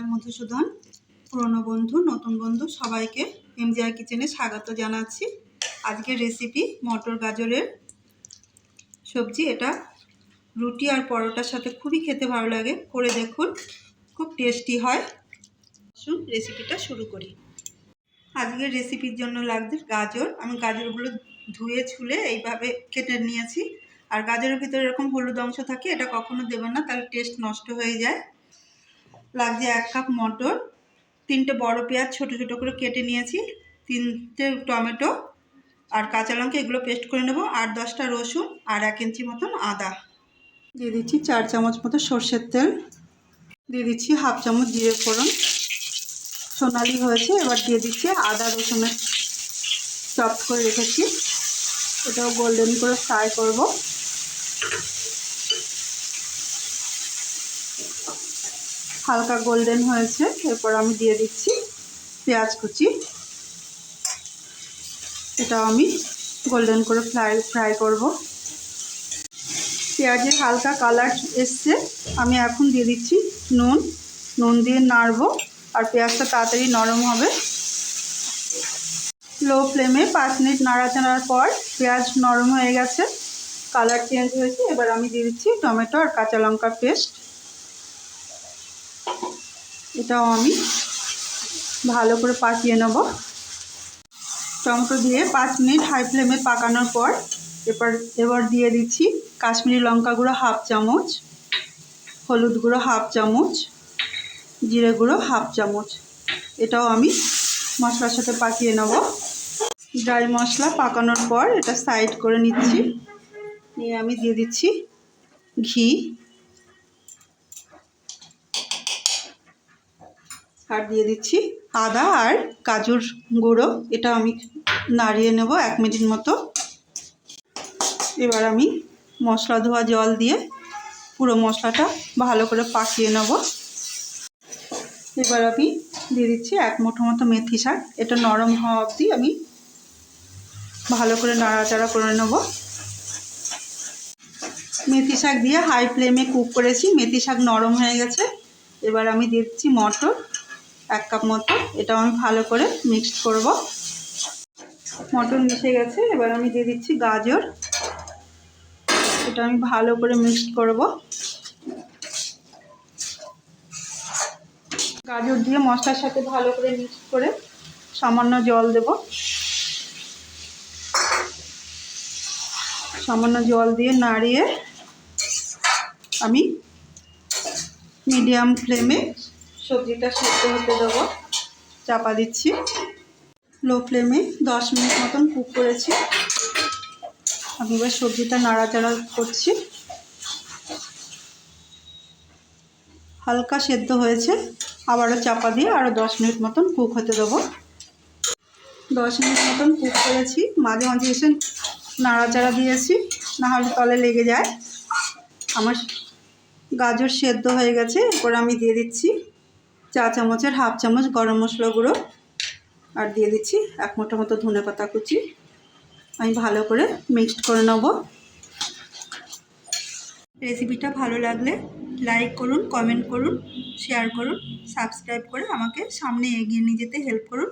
জয় মধুসূদন, পুরনো বন্ধু, নতুন বন্ধু, সবাইকে এমজিআর কিচেনে স্বাগত জানাচ্ছি। আজকের রেসিপি মটর গাজরের সবজি, এটা রুটি আর পরোটার সাথে খুবই খেতে ভালো লাগে। করে দেখুন, খুব টেস্টি হয়। আসুন রেসিপিটা শুরু করি। আজকের রেসিপির জন্য লাগছে গাজর। আমি গাজরগুলো ধুয়ে, ছুলে এইভাবে কেটে নিয়েছি। আর গাজরের ভিতরে এরকম হলুদ অংশ থাকে, এটা কখনো দেবেন না, তাহলে টেস্ট নষ্ট হয়ে যায়। লাগছে এক কাপ মটর, তিনটে বড় পেঁয়াজ ছোট ছোট করে কেটে নিয়েছি, তিনটে টমেটো আর কাঁচা লঙ্কা, এগুলো পেস্ট করে নেব, আর দশটা রসুন আর এক ইঞ্চি মতন আদা। দিয়ে দিচ্ছি চার চামচ মতো সর্ষের তেল, দিয়ে দিচ্ছি হাফ চামচ জিরে ফোড়ন। সোনালি হয়েছে, এবার দিয়ে দিচ্ছি আদা রসুনের চপ করে রেখেছি। এটাও গোল্ডেন করে ফ্রাই করব। হালকা গোল্ডেন হয়েছে, এরপর আমি দিয়ে দিচ্ছি পেঁয়াজ কুচি। এটাও আমি গোল্ডেন করে ফ্রাই ফ্রাই করব। পেঁয়াজের হালকা কালার এসছে, আমি এখন দিয়ে দিচ্ছি নুন। নুন দিয়ে নাড়বো, আর পেঁয়াজটা তাড়াতাড়ি নরম হবে। লো ফ্লেমে পাঁচ মিনিট নাড়াচাড়ার পর পেঁয়াজ নরম হয়ে গেছে, কালার চেঞ্জ হয়েছে, এবার আমি দিয়ে দিচ্ছি টমেটো আর কাঁচা লঙ্কার পেস্ট। এটাও আমি ভালো করে পাকিয়ে নেব। টমেটো দিয়ে পাঁচ মিনিট হাই ফ্লেমে পাকানোর পর এবার এবার দিয়ে দিচ্ছি কাশ্মীরি লঙ্কা গুঁড়ো হাফ চামচ, হলুদ গুঁড়ো হাফ চামচ, জিরে গুঁড়ো হাফ চামচ। এটাও আমি মশলার সাথে পাকিয়ে নেব। ড্রাই মশলা পাকানোর পর এটা সাইড করে নিচ্ছি। নিয়ে আমি দিয়ে দিচ্ছি ঘি। আর দিয়ে দিচ্ছি আদা আর কাজুর গুঁড়ো। এটা আমি নাড়িয়ে নেব এক মিনিট মতো। এবার আমি মশলা ধোয়া জল দিয়ে পুরো মশলাটা ভালো করে পাকিয়ে নেব। এবার আমি দিয়ে দিচ্ছি এক মুঠো মতো মেথি শাক। এটা নরম হওয়া অবধি আমি ভালো করে নাড়াচাড়া করে নেব। মেথি শাক দিয়ে হাই ফ্লেমে কুক করেছি। মেথি শাক নরম হয়ে গেছে। এবার আমি দিচ্ছি মটর। এক কাপ মতো। এটাও আমি ভালো করে মিক্সড করব। মটন মিশে গেছে। এবার আমি দিয়ে দিচ্ছি গাজর। এটা আমি ভালো করে মিক্সড করব। গাজর দিয়ে মশলার সাথে ভালো করে মিক্স করে সামান্য জল দেব। সামান্য জল দিয়ে নাড়িয়ে আমি মিডিয়াম ফ্লেমে সবজিটা সেদ্ধ হতে দেবো। চাপা দিচ্ছি। লো ফ্লেমে দশ মিনিট মতন কুক করেছি। আমি এবার সবজিটা নাড়াচাড়া করছি। হালকা সেদ্ধ হয়েছে। আবারও চাপা দিয়ে আরও দশ মিনিট মতন কুক হতে দেবো। দশ মিনিট মতন কুক করেছি। মাঝে মাঝে এসে নাড়াচাড়া দিয়েছি। নাহলে তলে লেগে যায়। আমার গাজর সেদ্ধ হয়ে গেছে। এরপর আমি দিয়ে দিচ্ছি। চা চামচের হাফ চামচ গরম মশলা গুঁড়ো আর দিয়ে দিচ্ছি এক মোটা মতো ধনে পাতা কুচি। আমি ভালো করে মিক্সড করে নেব। রেসিপিটা ভালো লাগলে লাইক করুন কমেন্ট করুন শেয়ার করুন সাবস্ক্রাইব করে আমাকে সামনে এগিয়ে নিয়ে যেতে হেল্প করুন।